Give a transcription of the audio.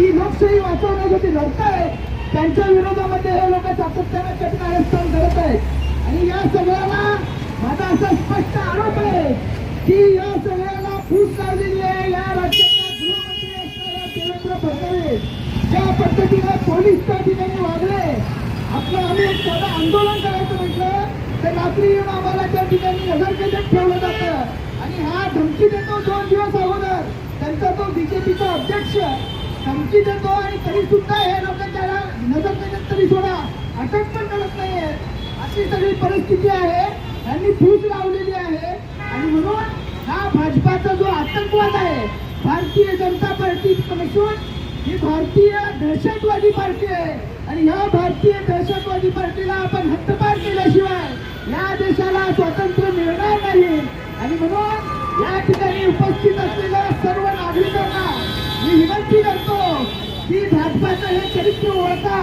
ही लोकशाही वाचवण्यासाठी लढतायत त्यांच्या विरोधामध्ये हे लोक सातत्याने चटकारस्थान करत आहेत. आणि या सगळ्याला माझा असा स्पष्ट आरोप आहे की या सगळ्याला फूस लावलेली आहे. या राज्याचा गृहमंत्री असणाऱ्या देवेंद्र फडणवीस. ज्या पद्धतीने पोलीस त्या ठिकाणी वागले आपलं आम्ही एक साधं आंदोलन करायचं म्हटलं तर रात्री येऊन आम्हाला त्या ठिकाणी नजरकेंद्रित ठेवलं जातं. आणि हा धमकी देतो दोन दिवस अगोदर. त्यांचा तो बीजेपीचा अध्यक्ष धमकी देतो आणि तरी सुद्धा हे लोक त्याला नजरकेंद्रित तरी सोडा. अटक पण करत नाहीये. अशी सगळी परिस्थिती आहे. त्यांनी फूस लावलेली आहे. आणि म्हणून हा भाजपाचा जो आतंकवाद आहे भारतीय जनता पार्टी नसून ही भारतीय दहशतवादी पार्टी आहे. आणि ह्या भारतीय दहशतवादी पार्टीला आपण हद्दपार केल्याशिवाय या देशाला स्वातंत्र्य मिळणार नाही. आणि म्हणून या ठिकाणी उपस्थित असलेल्या मी करतो की भाजपाचं हे चरित्र ओळखा.